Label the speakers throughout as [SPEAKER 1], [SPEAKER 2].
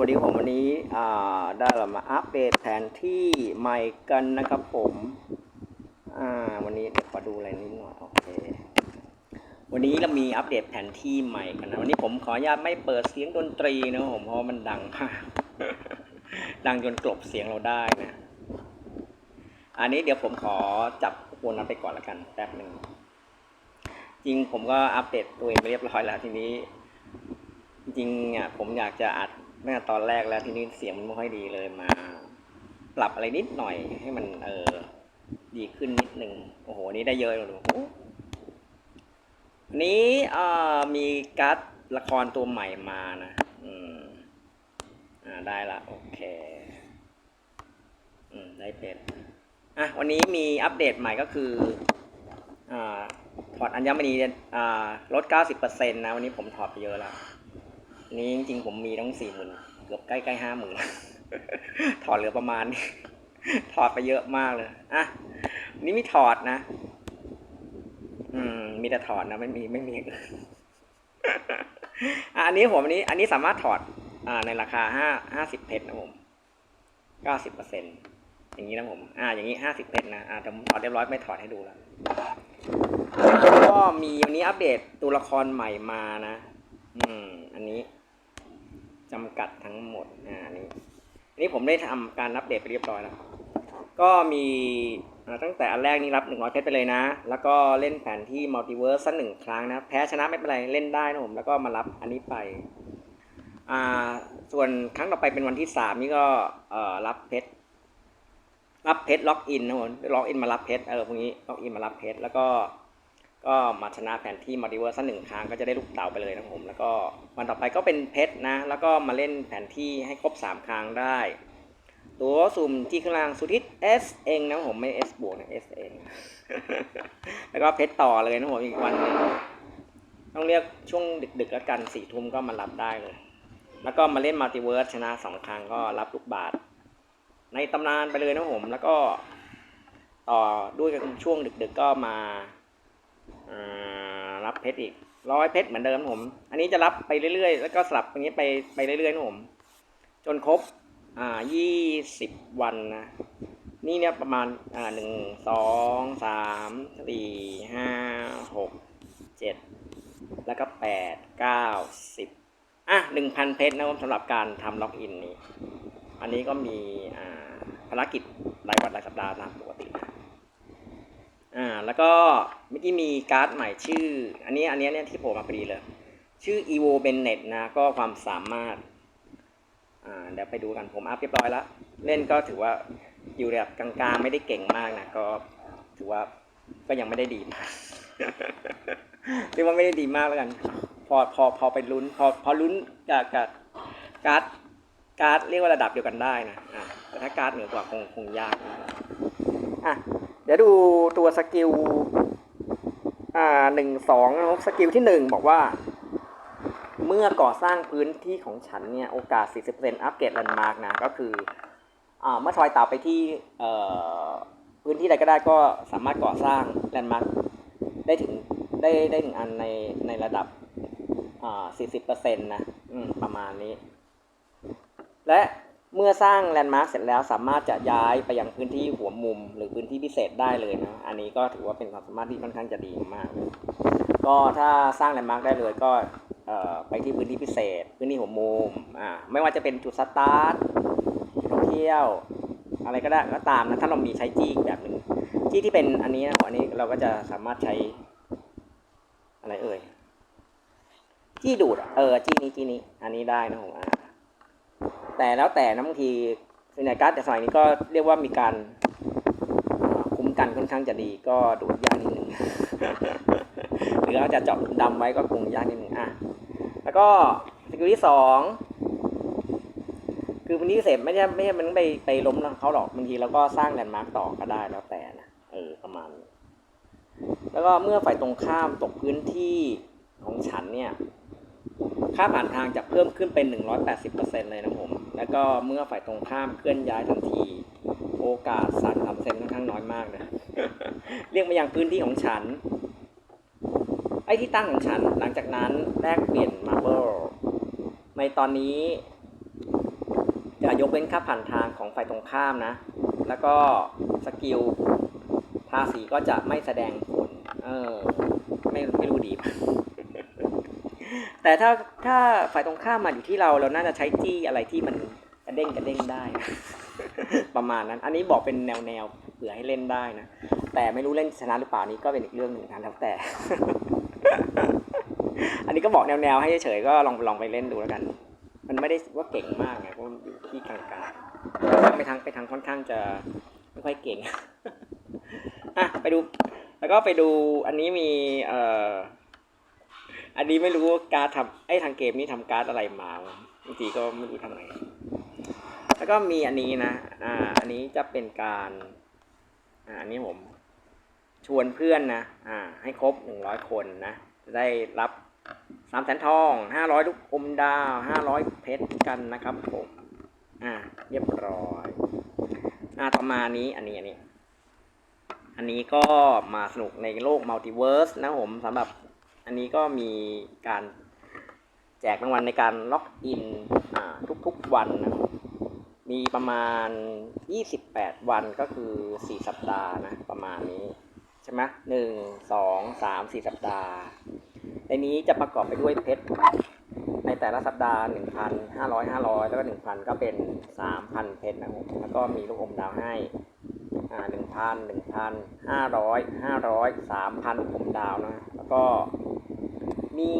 [SPEAKER 1] วัสดีผมวันนี้อ่าได้มาอัปเดตแผนที่ใหม่กันนะครับผมวันนี้เดี๋ยวขอดูอะไรนิดหน่อยโอเควันนี้เรามีอัปเดตแผนที่ใหม่กันนะวันนี้ผมขออนุญาตไม่เปิดเสียงดนตรีนะผมเพราะมันดังมากดังจนกลบเสียงเราได้นะ อันนี้เดี๋ยวผมขอจับโวนนั้นไปก่อนละกันแป๊บหนึ่งจริงผมก็อัปเดตตัวเองไปเรียบร้อยแล้วทีนี้จริงๆอะผมอยากจะอัด ตั้งแต่ตอนแรกแล้วทีนี้เสียงมันไม่ค่อยดีเลยมา ปรับอะไรนิดหน่อยให้มันเออดีขึ้นนิดหนึ่งโอ้โหนี้ได้เยอะเลยโอ้โหนี้เอ่อมีการ์ดละครตัวใหม่มานะอืมอ่าได้ละโอเคอืมได้เป็นอะวันนี้มีอัปเดตใหม่ก็คืออ่าถอดอัญมณีอ่าลด 90%นะ วันนี้ผมถอดไปเยอะแล้ว นี้จริงๆผมมีต้องสี่หมื่นเกือบใกล้ๆห้าหมื่นถอดเหลือประมาณนี้ถอดไปเยอะมากเลยอะนี่มีถอดนะ อืม มีแต่ถอดนะไม่มีไม่มีอันนี้ผมอันนี้ อันนี้สามารถถอด อ่า ในราคาห้าห้าสิบเพชรนะผมเก้าสิบเปอร์เซ็นอย่างนี้นะผม อ่า อย่างนี้ห้าสิบเพชรนะ อ่าแต่ผมถอดเรียบร้อยไม่ถอดให้ดูแล้วก็มีวันนี้อัปเดตตัวละครใหม่มานะ อืม อันนี้จำกัดทั้งหมด อ่าอันนี้อันนี้ผมได้ทำการอัปเดตไปเรียบร้อยแล้ว ก็มีตั้งแต่อันแรกนี่รับ 100เพชรไปเลยนะ แล้วก็เล่นแผนที่มัลติเวิร์สสักหนึ่งครั้งนะ แพ้ชนะไม่เป็นไร เล่นได้นะผม แล้วก็มารับอันนี้ไป อ่า ส่วนครั้งต่อไปเป็นวันที่สามนี่ก็ เอ่อ รับเพชร รับเพชรล็อกอินนะผม ล็อกอินมารับเพชร เออ พวกนี้ ล็อกอินมารับเพชร แล้วก็ ก็มาชนะแผนที่มัลติเวิร์สสักหนึ่งครั้งก็จะได้ลูกเต๋าไปเลยนะผมแล้วก็วันต่อไปก็เป็นเพชรนะ แล้วก็มาเล่นแผนที่ให้ครบสามครั้งได้ ตัวสุ่มที่ข้างล่างสุทิศ S เองนะผมไม่ S บวกนะ S เอง แล้วก็เพชรต่อเลยนะผมอีกวันหนึงต้องเรียกช่วงดึกๆแล้วกันสี่ทุ่มก็มารับได้เลย แล้วก็มาเล่นมัลติเวิร์สชนะสองครั้งก็รับลูกบาท ในตำนานไปเลยนะผม แล้วก็ต่อด้วยกันช่วงดึกๆก็มา รับเพชรอีกร้อยเพชรเหมือนเดิมผม อันนี้จะรับไปเรื่อยๆ แล้วก็สลับอย่างนี้ไปไปเรื่อยๆนะผม จนครบอ่ายี่สิบวันนะ นี่เนี่ยประมาณอ่าหนึ่งสองสามสี่ห้าหกเจ็ดแล้วก็แปดเก้าสิบอะหนึ่งพันเพชรนะครับสำหรับการทำล็อกอินนี้ อันนี้ก็มีอ่าภารกิจรายวันรายสัปดาห์ตามปกตินะ อ่าแล้วก็เมื่อกี้มีการ์ดใหม่ชื่อ อันนี้อันนี้เนี่ยที่โผล่มาพอดีเลย ชื่อ evo bennet นะก็ความสามารถอ่าเดี๋ยวไปดูกันผมอัพเรียบร้อยแล้ว เล่นก็ถือว่าอยู่แบบกลางๆไม่ได้เก่งมากนะก็ถือว่าก็ยังไม่ได้ดีมากเรียกว่าไม่ได้ดีมากแล้วกัน พอพอพอไปลุ้น พอพอลุ้นกับกับการ์ดการ์ดเรียกว่าระดับเดียวกันได้นะอ่าแต่ถ้าการ์ดเหนือกว่าคงคงยากอะ เดี๋ยวดูตัวสกิล อ่าหนึ่งสองสกิลที่หนึ่งบอกว่า เมื่อก่อสร้างพื้นที่ของฉันเนี่ย โอกาส 40%อัปเกรดแลนด์มาร์กนะ ก็คือ อ่า เมื่อทอยเต่าไปที่ เอ่อ พื้นที่ใดก็ได้ก็สามารถก่อสร้างแลนด์มาร์กได้ถึง ได้ได้ถึงอันใน ในระดับ อ่า 40%นะ อืม ประมาณนี้ และ เมื่อสร้างแลนด์มาร์กเสร็จแล้วสามารถจะย้ายไปยังพื้นที่หัวมุม หรือพื้นที่พิเศษได้เลยนะ อันนี้ก็ถือว่าเป็นความสามารถที่ค่อนข้างจะดีมากเลยก็ถ้าสร้างแลนด์มาร์กได้เลยก็ไปที่พื้นที่พิเศษ พื้นที่หัวมุมอ่าไม่ว่าจะเป็นจุดสตาร์ทจุดท่องเที่ยว อะไรก็ได้ก็ตามนะถ้าเรามีใช้จี้แบบหนึ่งจี้ที่เป็นอันนี้นะอันนี้เราก็จะสามารถใช้อะไรเอ่ยจี้ดูดเออจี้นี้จี้นี้อันนี้ได้นะผมอ่า แต่แล้วแต่นะบางทีส่วนใหญ่การ์ดแต่สมัยนี้ก็เรียกว่ามีการคุ้มกันค่อนข้างจะดีก็ดูดยากนิดนึงหรือเราจะเจาะดำไว้ก็คงยากนิดนึงอะแล้วก็สกิลที่สองคือพื้นที่เศษไม่ใช่ไม่ใช่มันไปไปล้มเขาหรอกบางทีเราก็สร้างแลนด์มาร์กต่อก็ได้แล้วแต่นะเออประมาณ แล้วก็เมื่อฝ่ายตรงข้ามตกพื้นที่ของฉันเนี่ย ค่าผ่านทางจะเพิ่มขึ้นเป็น 180%เลยนะผม แล้วก็เมื่อฝ่ายตรงข้ามเคลื่อนย้ายทันที โอกาสสั่นทำเซนค่อนข้างน้อยมากเลยเรียกมายังพื้นที่ของฉัน ไอ้ที่ตั้งของฉัน หลังจากนั้นแลกเปลี่ยนมาเบิลในตอนนี้ จะยกเว้นค่าผ่านทางของฝ่ายตรงข้ามนะ แล้วก็สกิลภาษีก็จะไม่แสดงผล เออ ไม่ไม่รู้ดีปะ แต่ถ้าถ้าฝ่ายตรงข้ามมาอยู่ที่เราเราน่าจะใช้จี้อะไรที่มันกระเด้งกระเด้งได้ ประมาณนั้น อันนี้บอกเป็นแนวแนวเผื่อให้เล่นได้นะแต่ไม่รู้เล่นชนะหรือเปล่านี้ก็เป็นอีกเรื่องหนึ่งนะแล้วแต่ อันนี้ก็บอกแนวๆให้เฉยๆก็ลองลองไปเล่นดูแล้วกัน มันไม่ได้ว่าเก่งมากไงเพราะอยู่ที่กลางๆไปทางไปทางค่อนข้างจะไม่ค่อยเก่งอะไปดู แล้วก็ไปดูอันนี้มีเอ่อ อันนี้ไม่รู้ว่าการทำไอ้ทางเกมนี้ทำการ์ดอะไรมาบางทีก็ไม่รู้ทำไงแล้วก็มีอันนี้นะ อ่า อันนี้จะเป็นการ อ่า อันนี้ผม ชวนเพื่อนนะ อ่า ให้ครบหนึ่งร้อยคนนะ จะได้รับสามแสนทองห้าร้อยลูกอมดาวห้าร้อยเพชรกันนะครับผม อ่า เรียบร้อย อ่า ต่อมานี้อันนี้อันนี้ อันนี้ก็มาสนุกในโลกมัลติเวิร์สนะผมสำหรับ อันนี้ก็มีการแจกรางวัลในการล็อกอินทุกๆวันนะมีประมาณ 28 วันก็คือ 4 สัปดาห์นะประมาณนี้ใช่ไหมหนึ่งสองสามสี่สัปดาห์ ในนี้จะประกอบไปด้วยเพชรในแต่ละสัปดาห์ 1,500 500 แล้วก็ 1,000 ก็เป็น 3,000 เพชรนะครับแล้วก็มีลูกอมดาวให้หนึ่งพันหนึ่งพันห้าร้อยห้าร้อยสามพันผมดาวนะ แล้วก็ มี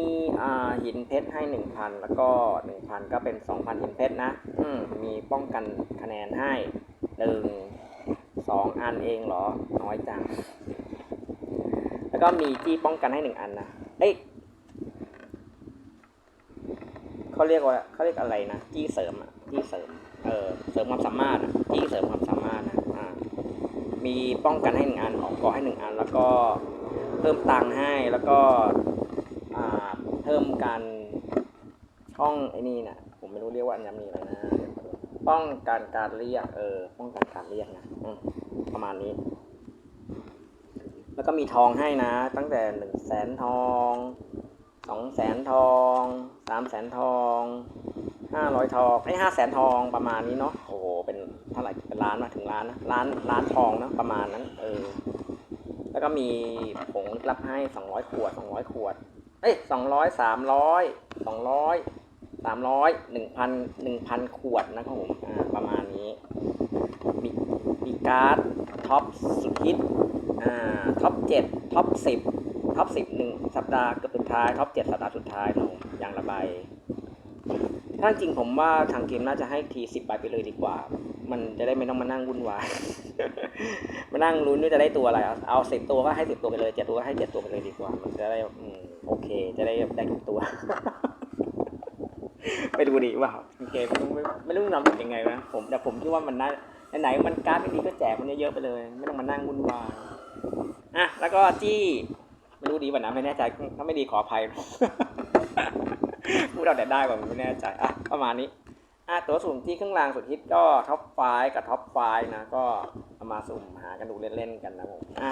[SPEAKER 1] หินเพชรให้หนึ่งพันแล้วก็หนึ่งพันก็เป็นสองพันหินเพชรนะอืมมีป้องกันคะแนนให้หนึ่งสองอันเองเหรอ น้อยจัง แล้วก็มีจี้ป้องกันให้หนึ่งอันนะเอ้ยเขาเรียกว่าเขาเรียกอะไรนะ จี้เสริมอะ จี้เสริม เออ เสริมความสามารถอะ จี้เสริมความสามารถนะ อ่า มีป้องกันให้หนึ่งอัน ออกเกาะให้หนึ่งอัน แล้วก็เพิ่มตังค์ให้ แล้วก็ เพิ่มการช่องไอ้นี่นะผมไม่รู้เรียกว่าอันยำนี้อะไรนะป้องกันการเรียกเออป้องกันการเรียกนะประมาณนี้ แล้วก็มีทองให้นะ ตั้งแต่หนึ่งแสนทองสองแสนทองสามแสนทองห้าร้อยทองไอ้ห้าแสนทองประมาณนี้เนาะโอ้โหเป็นเท่าไหร่เป็นล้านมาถึงล้านนะล้านล้านทองนะประมาณนั้น เออ แล้วก็มีผงลึกลับให้สองร้อยขวดสองร้อยขวด เอ้ยสองร้อยสามร้อยสองร้อยสามร้อยหนึ่งพันหนึ่งพันขวดนะครับผมอ่าประมาณนี้มีมีการ์ดท็อปสุดฮิตอ่าท็อปเจ็ดท็อปสิบท็อปสิบหนึ่งสัปดาห์กือบสุดท้ายท็อปเจ็ดสัปดาห์สุดท้ายของอย่างละใบถ้าจริงผมว่าทางเกมน่าจะให้ทีสิบใบไปเลยดีกว่า มันจะได้ไม่ต้องมานั่งวุ่นวาย มานั่งลุ้นว่าจะได้ตัวอะไร เอาเอาสิบตัวก็ให้สิบตัวไปเลยเจ็ดตัวก็ให้เจ็ดตัวไปเลยดีกว่า มันจะได้อืม โอเค จะได้ได้ทุกตัว ไปดูดีว่าเกมไม่ไม่ไม่รู้นำยังไงนะผมแต่ผมคิดว่ามันน่าไหนๆมันการ์ดไม่ดีก็แจกมันเยอะๆไปเลย ไม่ต้องมานั่งวุ่นวายอะแล้วก็จี้ไม่รู้ดีป่ะนะไม่แน่ใจถ้าไม่ดีขออภัยพูดเอาแต่ได้ว่าไม่แน่ใจอะประมาณนี้อะตัวสุ่มที่เครื่องรางสุดฮิตก็ท็อปไฟกับท็อปไฟนะก็เอามาสุ่มหากันดูเล่นๆกันนะผมอะ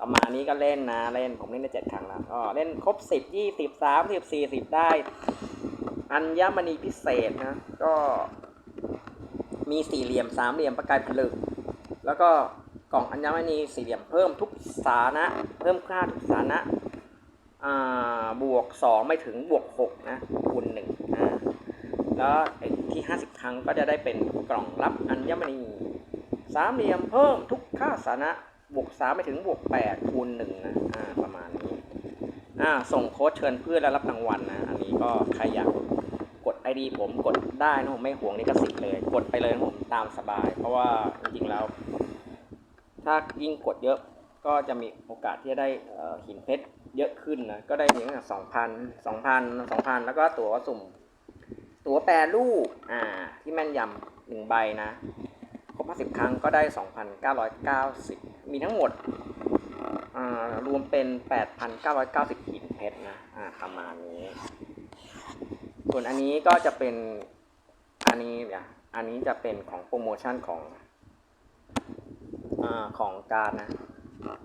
[SPEAKER 1] ประมาณนี้ก็เล่นนะ เล่นผมเล่นได้เจ็ดครั้งแล้วก็เล่นครบสิบยี่สิบสามสิบสี่สิบได้ อัญมณีพิเศษนะ ก็ มีสี่เหลี่ยมสามเหลี่ยมประกายผลึก แล้วก็กล่องอัญมณีสี่เหลี่ยมเพิ่มทุกสานะ เพิ่มค่าทุกสานะอ่าบวกสองไม่ถึงบวกหกนะคูณหนึ่งอ่าแล้วที่ห้าสิบครั้งก็จะได้เป็นกล่องรับอัญมณีสามเหลี่ยมเพิ่มทุกค่าสานะ บวกสามไม่ถึงบวกแปดคูณหนึ่งนะอ่าประมาณนี้อ่าส่งโค้ดเชิญเพื่อนแล้วรับรางวัลนะ อันนี้ก็ใครอยากกดไอดีผมกดได้นะผมไม่ห่วงลิขสิทธิ์เลย กดไปเลยนะผมตามสบาย เพราะว่าจริงๆแล้ว ถ้ายิ่งกดเยอะก็จะมีโอกาสที่จะได้หินเพชรเยอะขึ้นนะ ก็ได้อย่างสองพันสองพันสองพันแล้วก็ตั๋วสุ่ม ตั๋วแปรรูปอ่าที่แม่นยำหนึ่งใบนะ บ 50 ครั้งก็ได้ 2,990 มีทั้งหมดรวมเป็น 8,990หินเพชรนะอ่าประมาณนี้ ส่วนอันนี้ก็จะเป็น อันนี้เนี่ยอันนี้จะเป็นของโปรโมชั่นของอของการนะ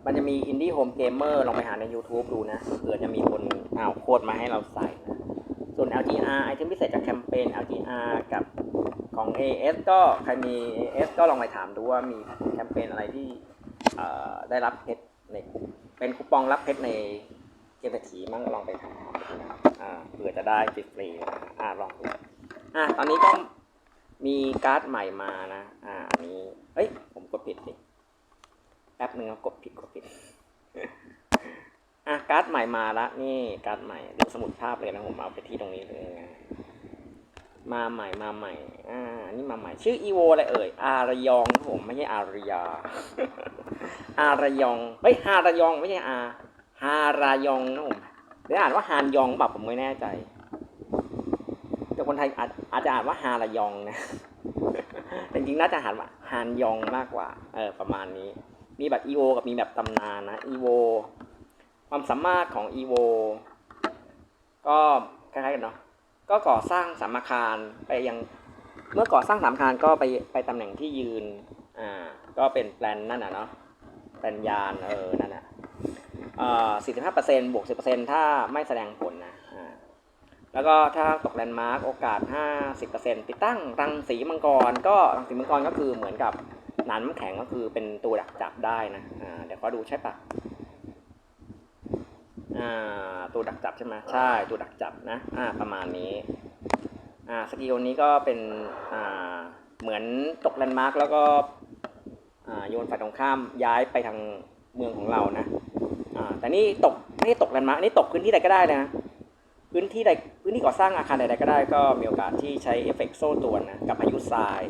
[SPEAKER 1] มันจะมี Indie Home Gamer ลองไปหาใน YouTube ดูนะ เผื่อจะมีคนอ้าวโค้ดมาให้เราใส่นะ ส่วน LGR ไอเทมพิเศษจากแคมเปญ LGR กับของ AS ก็ใครมี AS ก็ลองไปถามดูว่ามีแคมเปญอะไรที่ได้รับเพชรในเป็นคูปองรับเพชรในเกมเศรษฐีมั่งลองไปถามอาเผื่อจะได้ฟรีๆอ่าลองดูอะตอนนี้ก็มีการ์ดใหม่มานะ อ่าอันนี้เอ้ย ผมกดผิดสิแป๊บนึงกดผิดกดผิด อะการ์ดใหม่มาละนี่การ์ดใหม่ดูสมุดภาพเลยนะผมเอาไปที่ตรงนี้เลยนะมาใหม่มาใหม่ อ่าอันนี่มาใหม่ ชื่ออีโวอะไรเอ่ย อารยองผมไม่ใช่อารยา อารยองเฮ้ยฮารยองไม่ใช่อาฮารายองนะผมหรืออ่านว่าฮานยองแบบผมไม่แน่ใจ แต่คนไทยอาจอาจจะอ่านว่าฮารายองนะแต่จริงน่าจะอ่านว่าฮานยองมากกว่า เออประมาณนี้ มีแบบอีโวกับมีแบบตำนานนะอีโว ความสามารถของ EVO ก็คล้ายๆกันเนาะก็ก่อสร้างสามอาคารไปยังเมื่อก่อสร้างสามอาคารก็ไปไปตำแหน่งที่ยืนอ่าก็เป็นแปลนนั่นน่ะเนาะแปลนยานเออนั่นน่ะเอ่อ45%บวก10%ถ้าไม่แสดงผลนะอ่าแล้วก็ถ้าตกแลนด์มาร์กโอกาส50%ติดตั้งรังสีมังกร ก็รังสีมังกรก็คือเหมือนกับหนานน้ำแข็งก็คือเป็นตัวดักจับได้นะอ่าเดี๋ยวขอดูใช่ปะ อ่าตัวดักจับใช่ไหมใช่ตัวดักจับนะอ่าประมาณนี้อ่าสกิลนี้ก็เป็นอ่าเหมือนตกแลนด์มาร์กแล้วก็อ่าโยนฝ่ายตรงข้ามย้ายไปทางเมืองของเรานะอ่าแต่นี่ตกไม่ได้ตกแลนด์มาร์กนี่ตกพื้นที่ใดก็ได้นะพื้นที่ใดพื้นที่ก่อสร้างอาคารใดๆก็ได้ก็มีโอกาสที่ใช้เอฟเฟกต์โซ่ตรวนนะกับพายุทราย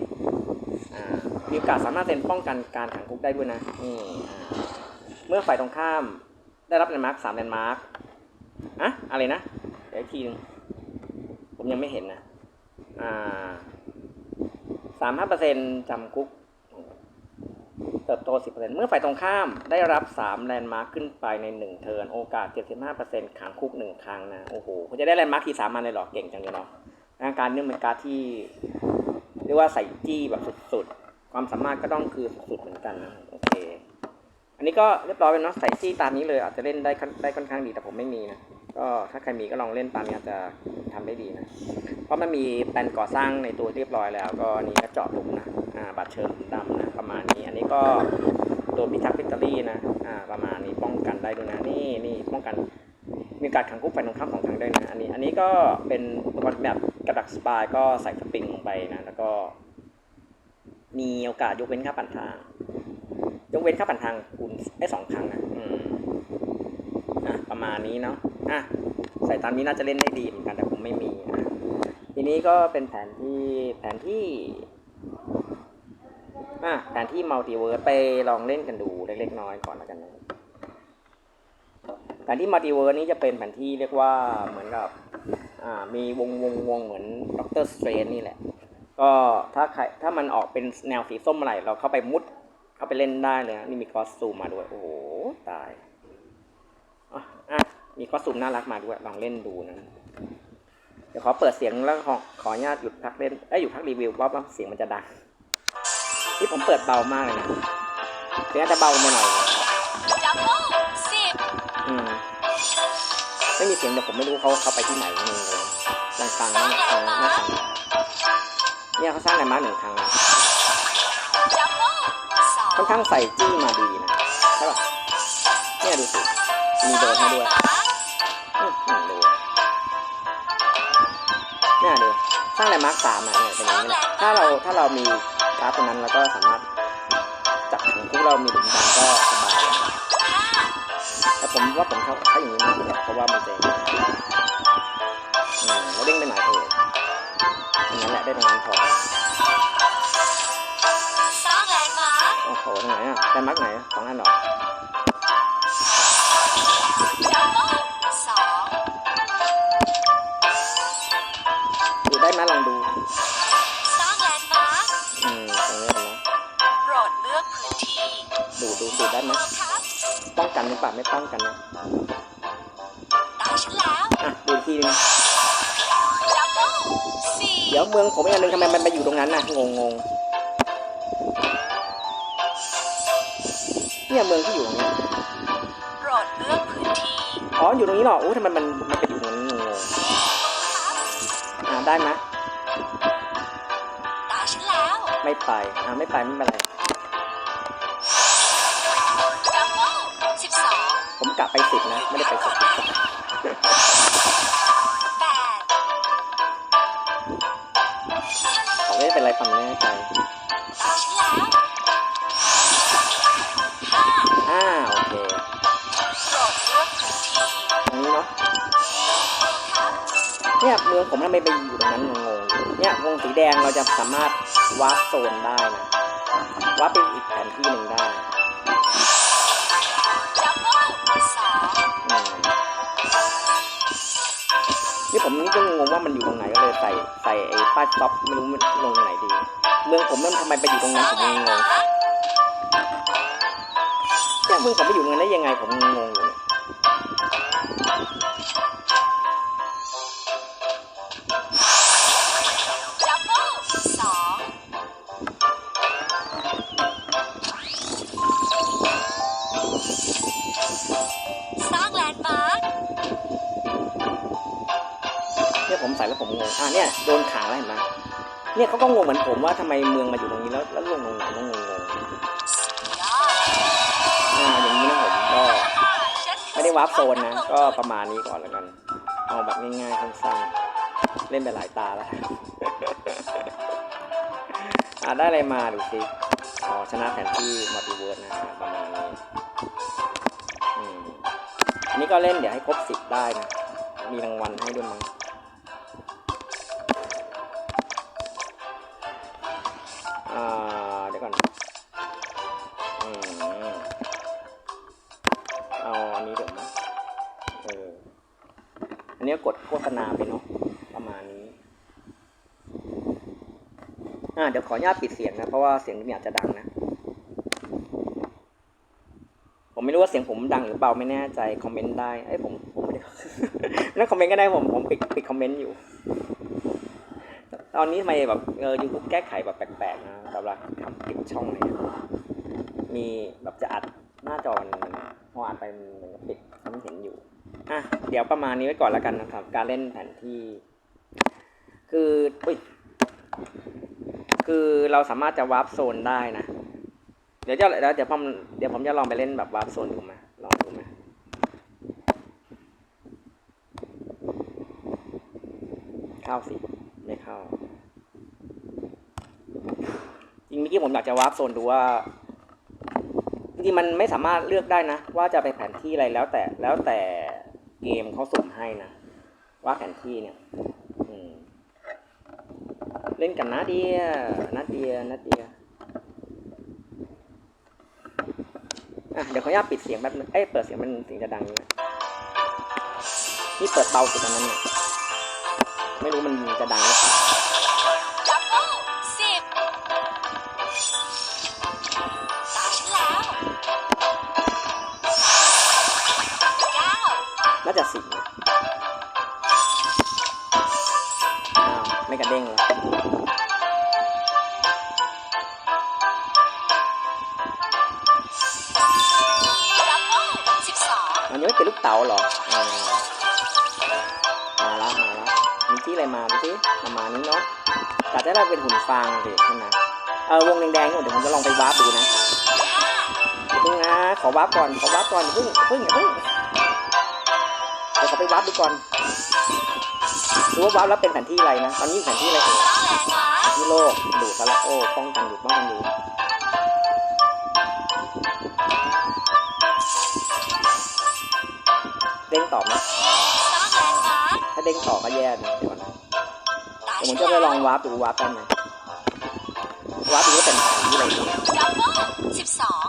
[SPEAKER 1] อ่ามีโอกาสสามารถเซ็นป้องกันการขังคุกได้ด้วยนะนี่อ่าเมื่อฝ่ายตรงข้าม ได้รับแลนด์มาร์คสามแลนด์มาร์คอะอะไรนะเดี๋ยวอีกทีหนึงผมยังไม่เห็นนะ อ่าสามห้าเปอร์เซ็นต์จำคุกเติบโตสิบเปอร์เซ็นต์เมื่อฝ่ายตรงข้ามได้รับสามแลนด์มาร์คขึ้นไปในหนึ่งเทิร์นโอกาสเจ็ดสิบห้าเปอร์เซ็นต์ขังคุกหนึ่งครั้งนะ โอ้โหคุณจะได้แลนด์มาร์คทีสามอันเลยเหรอ เก่งจังเลยเนาะการนี้เป็นการที่เรียกว่าใส่จี้แบบสุดๆ ความสามารถก็ต้องคือสุดๆเหมือนกันนะ โอเค อันนี้ก็เรียบร้อยเป็นเนาะใส่ซี่ตามนี้เลยอาจจะเล่นได้ค่อนได้ค่อนข้างดีแต่ผมไม่มีนะก็ถ้าใครมีก็ลองเล่นตามนี้อาจจะทำได้ดีนะเพราะมันมีแปลนก่อสร้างในตัวเรียบร้อยแล้ว ก็นี่ก็เจาะหลุมนะอ่าบัตรเชิญดำนะประมาณนี้ อันนี้ก็ตัวพิทักษ์พิตอรี่นะอ่าประมาณนี้ป้องกันได้ด้วยนะนี่นี่ป้องกันมีการขังคุกไฟตรงข้ามของทางด้วยนะอันนี้อันนี้ก็เป็นอุปกรณ์แบบกระดักสปายก็ใส่สปริงลงไปนะแล้วก็มีโอกาสยกเว้นค่าปั่นทาง ยกเว้นค่าปั่นทางคูณได้สองครั้งนะอืมอะประมาณนี้เนาะอะใส่ตามนี้น่าจะเล่นได้ดีเหมือนกันแต่ผมไม่มีอะทีนี้ก็เป็นแผนที่แผนที่อะแผนที่มัลติเวิร์สไปลองเล่นกันดูเล็กๆน้อยๆก่อนแล้วกันนะแผนที่มัลติเวิร์สนี้จะเป็นแผนที่เรียกว่าเหมือนกับอ่ามีวงวงวงเหมือนด็อกเตอร์สเตรนนี่แหละ ก็ถ้าใครถ้ามันออกเป็นแนวสีส้มอะไรเราเข้าไปมุด เข้าไปเล่นได้เลยนะนี่มีคอสตูมมาด้วย โอ้โห ตายอะมีคอสตูมน่ารักมาด้วย ลองเล่นดูนะ เดี๋ยวขอเปิดเสียงแล้วขอขออนุญาตหยุดพักเล่นเอ้ยหยุดพักรีวิวเพราะว่าเสียงมันจะดังนี่ผมเปิดเบามากเลยนะเสียงจะเบาไปหน่อยอืมไม่มีเสียงเดี๋ยวผมไม่รู้เขาเขาไปที่ไหนนี่เลยลองฟังนะเออน่าฟังเนี่ยเขาสร้างแลนด์มาหนึ่งครั้งนะ
[SPEAKER 2] ดับเบิลสอง
[SPEAKER 1] ค่อนข้างใส่จี้มาดีนะใช่ป่ะเนี่ยดูสิมีโดนให้ด้วยอืมอืมดูเนี่ยดูสร้างแลนด์มาร์คสามอะเนี่ยเป็นอย่างนี้แหละถ้าเราถ้าเรามีการ์ดตัวนั้นเราก็สามารถจับถังคุกเรามีหลุมดำก็สบายแล้วแต่ผมว่าผมชอบใช้อย่างนี้มากเลยเพราะว่ามันจะอืมแล้วเด้งไปไหนเอ่ยอย่างนั้นแหละได้ตรงนั้นพอ อ้โหตรงไหนอะแลนด์มาร์คไหนสองอันเหรอ
[SPEAKER 2] ดับเบิลสอง
[SPEAKER 1] ดูได้ไหมลองดู
[SPEAKER 2] สร้างแลนด์มาร์ค
[SPEAKER 1] อืมตรงนี้เห็นไหม
[SPEAKER 2] โปรดเลือกพื้นที่
[SPEAKER 1] ดูดูดูได้ไหม
[SPEAKER 2] เวิร์ครับ
[SPEAKER 1] ป้องกันหรือเปล่าไม่ป้องกันนะ
[SPEAKER 2] ตายฉันแล้ว
[SPEAKER 1] อะดูอีกทีนึง
[SPEAKER 2] ดับเบิลสี่
[SPEAKER 1] เดี๋ยวเมืองผมอีกอันนึงทำไมมันไปอยู่ตรงนั้นน่ะงงงๆ เนี่ยเมืองที่อยู่ตรงเนี้ย
[SPEAKER 2] โปรดเลือกพื้นที่
[SPEAKER 1] อ๋ออยู่ตรงนี้เหรออู้ทำไมมันมันไปอยู่ตรงนี้งงๆอ่าได้ไหม
[SPEAKER 2] ตา
[SPEAKER 1] ไม่ไปอ่าไม่ไปไม่เป็นไร ไม่ไปอยู่ตรงนั้นงงๆเนี่ยวงสีแดงเราจะสามารถวาร์ปโซนได้นะวาร์ปไปอีกแผนที่หนึ่งได้
[SPEAKER 2] อง
[SPEAKER 1] อืมนี่ผมนี่ก็งงว่ามันอยู่ตรงไหนก็เลยใส่ใส่ไอ้ป้ายสต็อปไม่รู้มันลงตรงไหนดี เมืองผมมันทำไมไปอยู่ตรงนั้นผมงงเนี่ยเมืองผมไปอยู่ตรงนั้นได้ยังไงผมงงอยู่เนี่ย
[SPEAKER 2] แล้
[SPEAKER 1] วผมงงอะเนี่ยโดนขังแล้วเห็นไหมเนี่ยเขาก็งงเหมือนผมว่าทำไมเมืองมาอยู่ตรงนี้แล้วแล้วลงตรงไหนก็งงง
[SPEAKER 2] อ่า
[SPEAKER 1] อย่างนี้นะผมก็ไม่ได้วาร์ปโซนนะก็ประมาณนี้ก่อนแล้วกัน เอาแบบง่ายๆสั้นๆเล่นไปหลายตาแล้วอ่าได้อะไรมาดูสิอ๋อชนะแผนที่มัลติเวิร์สนะฮะประมาณนี้อืมอันนี้ก็เล่นเดี๋ยวให้ครบสิบได้นะมีรางวัลให้ด้วยมั้ง อาอันนี้เดี๋ยวนะเอออันนี้กดโฆษณาไปเนาะประมาณนี้อ่าเดี๋ยวขออนุญาตปิดเสียงนะ เพราะว่าเสียงนี่อาจจะดังนะ ผมไม่รู้ว่าเสียงผมดังหรือเปล่าไม่แน่ใจคอมเมนต์ได้เอ้ผมผมไม่ได้นั่นคอมเมนต์ก็ได้ผมผมปิดปิดคอมเมนต์อยู่ ตอนนี้ทำไมแบบเออยูทูบแก้ไขแบบแปลกๆนะสำหรับทำปิดช่องอะไรเนี่ยมีแบบจะอัดหน้าจอมัน มันพออัดไปมันเหมือนกับปิดทำให้เห็นอยู่อะเดี๋ยวประมาณนี้ไว้ก่อนแล้วกันนะครับ การเล่นแผนที่ คืออุ้ยคือเราสามารถจะวาร์ปโซนได้นะ เดี๋ยวจะเดี๋ยวเดี๋ยวผมเดี๋ยวผมจะลองไปเล่นแบบวาร์ปโซนดูไหมลองดูไหมเข้าสิ ไม่เข้าจริงเมื่อกี้ผมอยากจะวาร์ปโซนดูว่า จริงๆมันไม่สามารถเลือกได้นะ ว่าจะไปแผนที่อะไรแล้วแต่แล้วแต่เกมเขาสุ่มให้นะ ว่าแผนที่เนี่ยเล่นกันนะเดียนัดเดียนัดเดียอะเดี๋ยวขออนุญาตปิดเสียงแป๊บนึงเอ้ยเปิดเสียงมันเสียงจะดังนี่นะนี่เปิดเบาสุดอันนั้นเนี่ยไม่รู้มันจะดังหรือเปล่า มันยังไม่เป็นลูกเต๋าเหรอมาและมาและมีที่อะไรมาดูสิประมาณนี้เนาะแต่จะได้เป็นหุ่นฟางสิใช่ไหมเออวงแดงๆเนี่ยเดี๋ยวผมจะลองไปวาร์ปดูนะเพิ่งนะขอวาร์ปก่อนขอวาร์ปก่อนเพิ่งเพิ่งอย่าเพิ่งเดี๋ยวขอไปวาร์ปดูก่อนดูว่าวาร์ปแล้วเป็นแผนที่อะไรนะตอนนี้อยู่แผนที่อะไรเอ่ยที่โลกดูซะละโอ้ป้องกันอยู่ป้องกันอยู่ ด้งต่อไหมถ้าเด้งต่อก็แย่นะเดี๋ยวก่อนะ
[SPEAKER 2] ตา
[SPEAKER 1] เดี๋ยวผมจะไปลอง
[SPEAKER 2] วา
[SPEAKER 1] ร์ปดูวาร์ปได้ไหมวาร์ปดูว่าเป็นแผนที่อะไรดี
[SPEAKER 2] ดับเบิลสิบสอง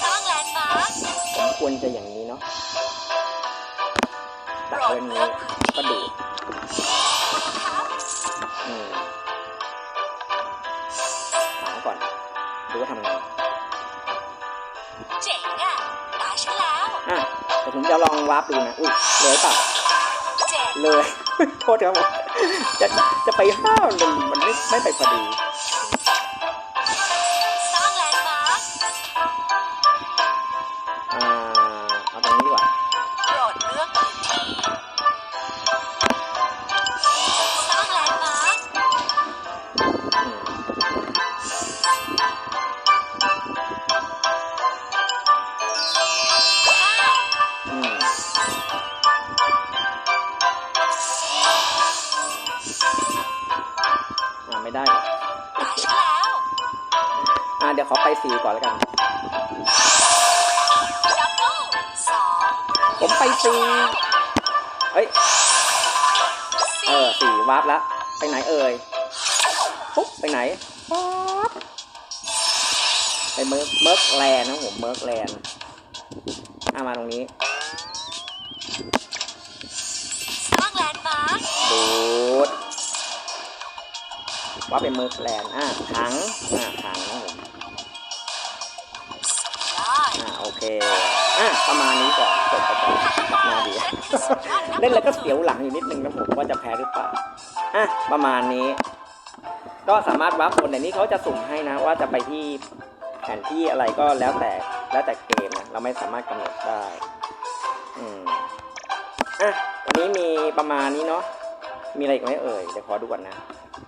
[SPEAKER 2] สร้างแลนด์มาร์ค
[SPEAKER 1] ผมควรจะอย่างนี้เนาะตัดเรื่องนี้
[SPEAKER 2] ก็
[SPEAKER 1] ดู
[SPEAKER 2] ที่ครับ
[SPEAKER 1] อืมหาก่อนดูว่าทำไง ดี๋ยวผมจะลองวาร์ปดูนะ อุ้ยเลยเปล่า
[SPEAKER 2] เจ๋ง
[SPEAKER 1] เลย โทษครับผมจะจะไปห้ามมันมันไม่ไม่ไปพอดี ไม่ได้หรอก
[SPEAKER 2] ตายฉันแล้ว
[SPEAKER 1] อ่าเดี๋ยวขอไปสี่ก่อนแล้วกัน
[SPEAKER 2] ดับเบิลสอง
[SPEAKER 1] ผมไปสี่เอ้ย เอ
[SPEAKER 2] สี่
[SPEAKER 1] อสี่วาร์ปแล้วไปไหนเอ่ยปุ๊บไปไหนป๊าบไปเมิร์กเมิร์กแลนด์นะผมเมิร์กแลนด์อ่ามาตรงนี้ ว่าเป็นมิร์กลนอ่าถังอ่าถังนะผมอ่าโอเคอะประมาณนี้ก่อนจบไปก่อนน่าดี เล่นแล้วก็เสียวหลังอยู่นิดนึงนะผมว่าจะแพ้หรือเปล่าอะประมาณนี้ ก็สามารถวับคนแต่นี้เขาจะสุ่มให้นะ ว่าจะไปที่แผนที่อะไรก็แล้วแต่แล้วแต่เกมนะเราไม่สามารถกำหนดได้อืมอะวันนี้มีประมาณนี้เนาะมีอะไรอีกไหมเอ่ยเดี๋ยวขอดูก่อนนะ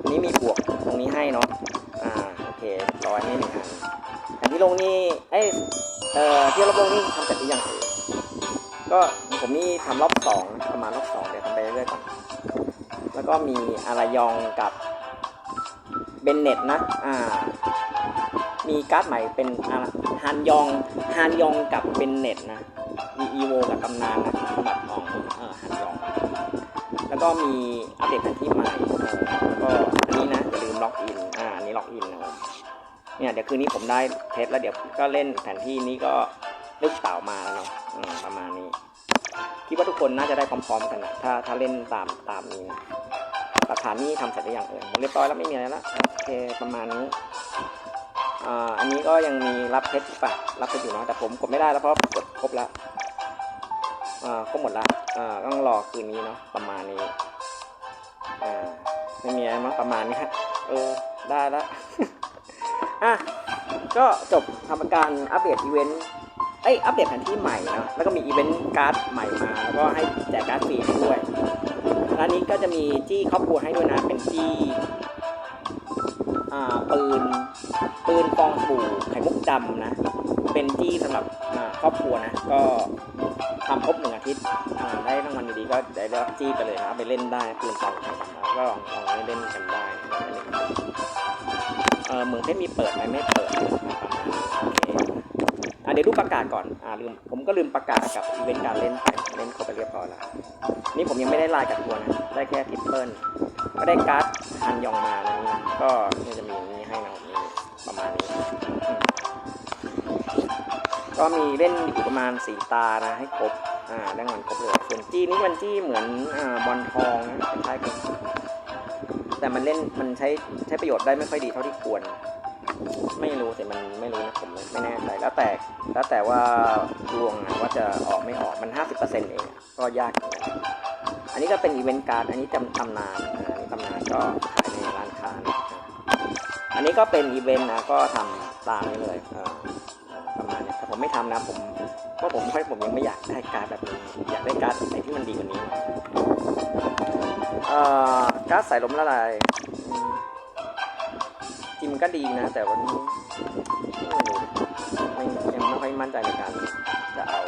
[SPEAKER 1] วันนี้มีบวกตรงนี้ให้เนาะ อ่า โอเคร้อยนี่หนึ่งอันแผนที่ลงนี่ เอ้ย เอ่อ ที่รอบลงนี่ทำเสร็จหรือยังก็ผมนี่ทำรอบสองประมาณรอบสองเดี๋ยวทำไปเรื่อยๆก่อน แล้วก็มีอารายองกับเบนเน็ตนะ อ่า มีการ์ดใหม่เป็นฮานยองฮานยองกับเบนเน็ตนะ มีอีโวกับตำนานนะสมบัติของเออฮานยอง แล้วก็มีอัปเดตแผนที่ใหม่ นนี้นะอย่าลืมล็อกอินอ่าอันนี้ล็อกอินนะครับเนี่ยเดี๋ยวคืนนี้ผมได้เทสแล้วเดี๋ยวก็เล่นแผนที่นี้ก็ลูกเต่ามาแล้วเนาะประมาณนี้คิดว่าทุกคนน่าจะได้พร้อมๆกันนะถ้าถ้าเล่นตามตามนี้นะหลักฐานนี่ทำเสร็จหรือยังเอ่ยเรียบร้อยแล้วไม่มีอะไรแล้วโอเคประมาณนี้อ่าอันนี้ก็ยังมีรับเพชรอยู่ปะรับเพชรอยู่เนาะแต่ผมกดไม่ได้แล้วเพราะกดครบแล้วอ่าครบหมดล้วอ่าต้องรอคืนนี้เนาะประมาณนี้อ่า ไม่มีอะไรมั้งประมาณนี้ฮะเออ ได้แล้วอะก็จบทำการอัปเดตอีเวนต์เอ้ยอัปเดตแผนที่ใหม่นะแล้วก็มีอีเวนต์การ์ดใหม่มา แล้วก็ให้แจกการ์ดฟรีให้ด้วยร้านนี้ก็จะมีจี้ครอบครัวให้ด้วยนะ เป็นจี้อ่าปืน ปืนฟองสบู่ไข่มุกดำนะ เป็นจี้สำหรับอ่าครอบครัวนะ ก็ ทำครบหนึ่งอาทิตย์ได้รางวัลดีๆก็ได้รับจี้ไปเลยนะไปเล่นได้ปืนฟองไข่ดำก็ลองลองเล่นกันได้เออเมืองเพชรมีเปิดไหมไม่เปิดนะประมาณนี้โอเดี๋ยวดูประกาศก่อนอ่าลืมผมก็ลืมประกาศกับอีเวนต์การเล่นไปเล่นครบไปเรียบร้อยแล้วนี่ผมยังไม่ได้ลน์กับตัวนะ ได้แค่ทิปเปิลก็ได้การ์ดฮันยองมานะนี่นะก็นี่จะมีนี่ให้นะนี่ประมาณนี้อืม ก็มีเล่นอยู่ประมาณสีตานะให้ครบอ่าได้เงินครบเลยส่วนจี้นี่มันจี้เหมือนอ่าบอลทองนะคล้ายกันแต่มันเล่นมันใช้ใช้ประโยชน์ได้ไม่ค่อยดีเท่าที่ควร ไม่รู้แต่มันไม่รู้นะผมไม่แน่ใจแล้วแต่แล้วแต่ว่าดวงนะว่าจะออกไม่ออกมัน 50%เองอะก็ยากอันนี้ก็เป็นอีเวนต์การ์ดอันนี้จำตำนานนะอันนี้ตำนานก็ขายในร้านค้านะอันนี้ก็เป็นอีเวนต์นะก็ทำตามนี้เลยเออ ไม่ทำนะผมเพราะผมค่อยผมยังไม่อยากได้การแบบนี้อยากได้การ์ดไหนที่มันดีกว่านี้เอ่อการ์ดสายลมละลายจริงมันก็ดีนะ แต่วันนี้ไม่รู้ไม่ยังไม่ค่อยมั่นใจในการจะเอา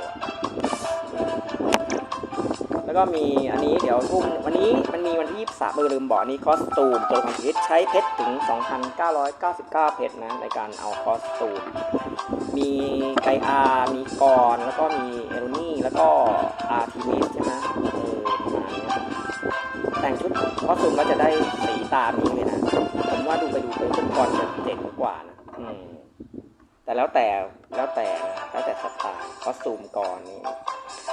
[SPEAKER 1] แล้วก็มีอันนี้เดี๋ยวทุ่มวันนี้มันมีวันที่ 23เบอร์ลืมบอกอันนี้คอสตูมตัวละครชีวิตใช้เพชรถึง 2,999 เพชรนะในการเอาคอสตูม มีไกอาร์มีกรแล้วก็มีเอโรนี่ แล้วก็อาร์ทีมิสใช่ไหมเออประมาณนี้แต่งชุดคอสตูมก็จะได้สีตามนี้เลยนะ ผมว่าดูไปดูไปชุดกรจะเจ๋งกว่านะอืมแต่แล้วแต่แล้วแต่แล้วแต่สไตล์คอสตูมกรนี่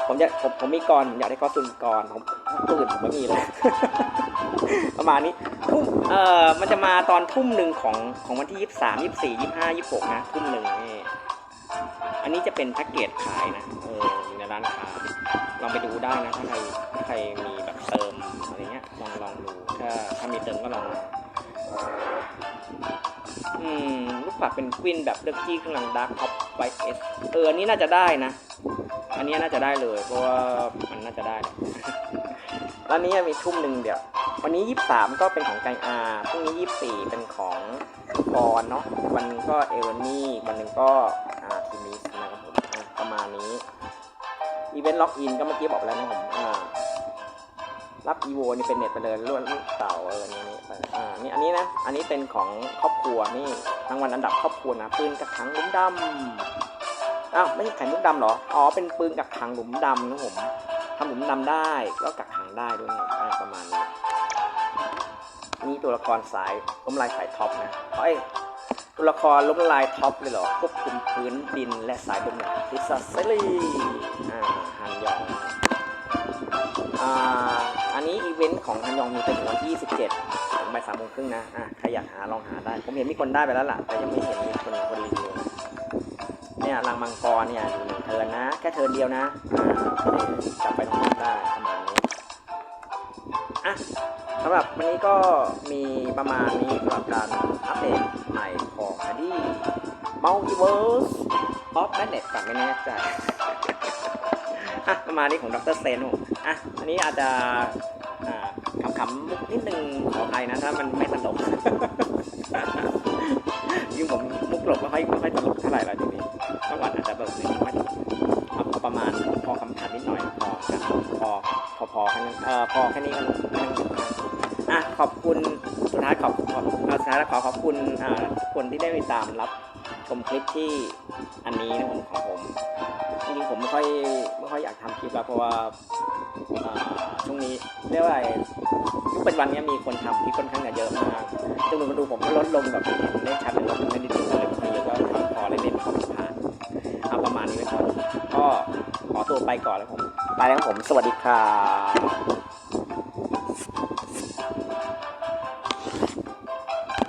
[SPEAKER 1] ผมจะผมผมมีกรผมอยากได้คอสตูมกรผมตัวอื่นผมไม่มีเลย ประมาณนี้ทุ่มเอ่อมันจะมาตอนทุ่มหนึ่งของของวันที่ยี่สามยี่สี่ยี่ห้ายี่หกนะทุ่มหนึ่งนี่อันนี้จะเป็นแพ็กเกจขายนะเอออยู่ในร้านค้าลองไปดูได้นะถ้าใครถ้าใครมีแบบเติมอะไรเงี้ยลองลองดูถ้าถ้ามีเติมก็ลองอืมลูกปัดเป็นควินแบบเลือกจี้ข้างหลังดาร์คท็อปไวเอสเอออันนี้น่าจะได้นะ อันนี้น่าจะได้เลย เพราะว่ามันน่าจะได้แหละร้านนี้มีทุ่มหนึ่งเดี๋ยว วันนี้ยี่สามก็เป็นของไกอาพรุ่งนี้ยี่สี่เป็นของกรเนาะ วันหนึงก็เอวานี่ วันหนึ่งก็อ่าทีมิสนะครับผมประมาณนี้อีเวนต์ล็อกอินก็เมื่อกี้บอกแล้วนะผมอ่ารับอีโวนี่เป็นเน็ตไปเลยล้วนเต่าเออนี่นี่อ่านี่อันนี้นะ อันนี้เป็นของครอบครัวนี่รางวัลอันดับครอบครัวนะปืนกักขังหลุมดำอ้าวไม่ใช่ไข่มุกดำเหรอ อ๋อเป็นปืนกักขังหลุมดำนะผมทำหลุมดำได้แล้วกักขังได้ด้วยนะประมาณนี้ นี่ตัวละครสายล้มลายสายท็อปนะเอ้ยตัวละครล้มลายท็อปเลยเหรอควบคุมพื้นดินและสายบนแบบพิซซ่าเซรีอ่าฮันยองอ่าอันนี้อีเวนต์ของฮันยองมีไปถึงวันที่ 27ถึงบ่ายสามโมงครึ่งนะอะใครอยากหาลองหาได้ ผมเห็นมีคนได้ไปแล้วล่ะ แต่ยังไม่เห็นมีคนคนรีวิวเนี่ยรังมังกรเนี่ยหนึ่งเทินนะ แค่เทินเดียวนะจับไปตรงได้ประมาณนี้อะ สำหรับวันนี้ก็มีประมาณนี้สำหรับการอัปเดตใหม่ของคดี Multiverse of Madness แต่ไม่แน่ใจอะประมาณนี้ของดรเซนอะอันนี้อาจจะขำๆนิดนึงขออภัยนะถ้ามันไม่ตลกยิ่งผมมุกหลบไม่ค่อยไม่ค่อยตลกเท่าไหร่ละทีนี้เมื่อก่อนอาจจะแบบไม่ตลกเอาประมาณพอคำถามนิดหน่อยพอพอพอพอแค่นั้นเออพอแค่นี้ก็ อะขอบคุณสุดท้ายขอบขอบเอาสุดท้ายแล้วขอขอบคุณอ่าคนที่ได้ติดตามรับชมคลิปที่อันนี้นะผมของผมจริงๆผมไม่ค่อยไม่ค่อยอยากทำคลิปแล้วเพราะว่าอ่าช่วงนี้เรียกว่าอะไรยุคปัจจุบันเนี้ยมีคนทำคลิปค่อนข้างจะเยอะมากจำนวนคนดูผมก็ลดลงแบบเห็นได้ชัดเลยลดลงไม่ได้ดูเลยบางทีแล้วก็ทำพอเล่นๆพอผ่านเอาประมาณนี้ไว้ก่อนก็ขอตัวไปก่อนแล้วผมไปแล้วครับผมสวัสดีครับ